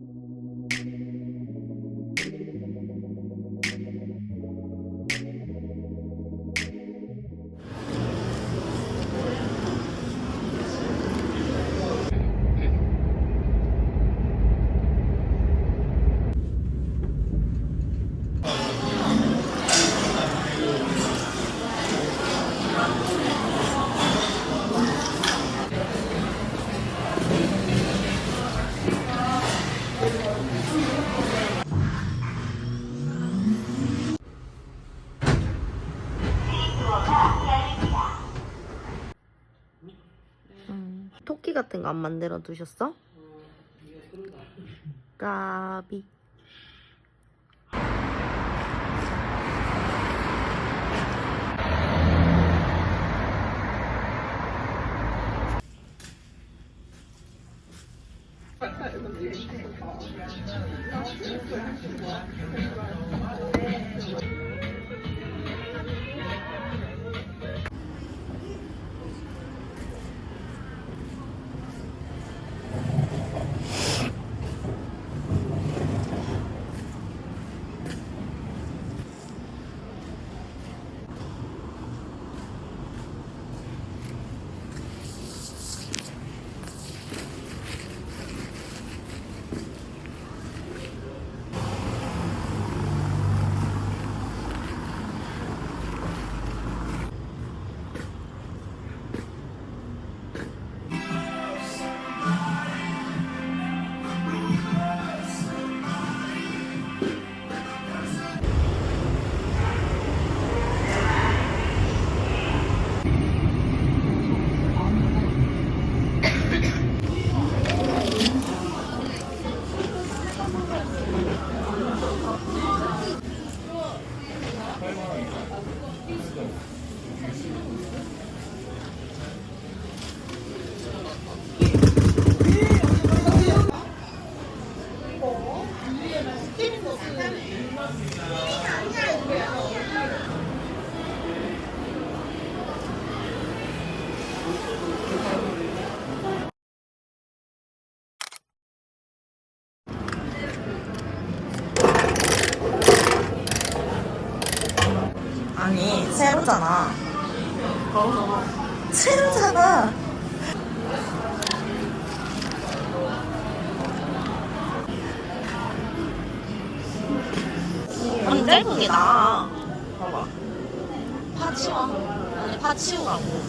Mm-hmm. 같은 거 안 만들어 두셨어? 까비. 아니 새로잖아. 새로잖아. 안 짧은 게 나아. 봐봐. 파 치워. 아니 파치우라고.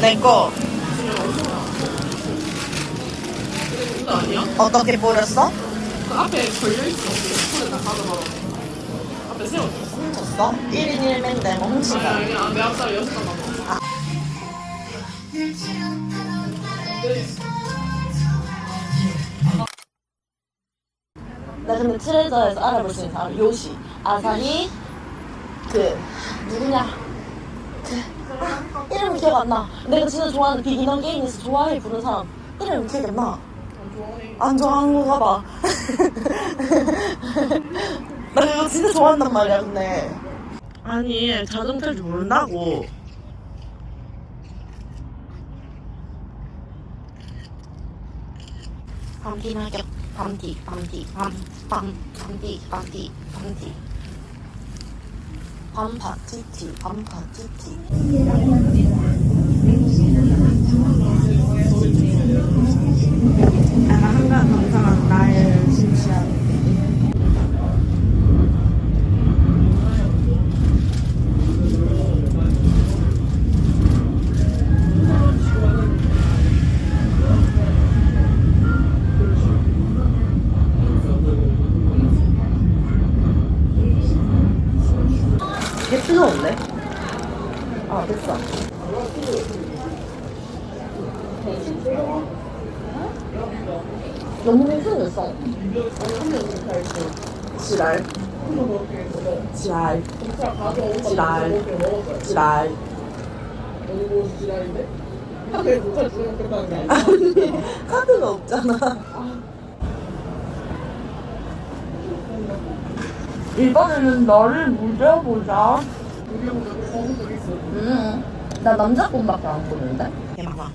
내 거. 이거 아니야? 어떻게 버렸어? 그 앞에 걸려있어. 손에 다 가져가라. 앞에 세워줘. 훔쳤어? 1인 1맨데 뭐 훔친 아니, 거 아니, 아니, 내 앞자리 여섯 장 가져가. 나 근데 트레저에서 알아볼 수 있는 사람 요시 아사히 그 누구냐 그 이름이 기억 안나 내가 진짜 좋아하는 비기너 게임에서 좋아해 부른 사람 이름이 기억이 안나 안 좋아하는 건가 봐. 나 이거 진짜 좋아한단 말이야 근데. 아니 자동차일 줄 모른다고. 밤디 낙엽 밤디 밤디 밤 밤 밤디 밤디 밤디. 밤파티티 밤파티티 되게 뜨거운데? 아 됐어 너무 괜찮았어 지랄 지랄 지랄 지랄? 아니 카드가 없잖아 이번에는 너를 물려보자. 음, 나 남자 꿈밖에 안 꾸는데? 대박.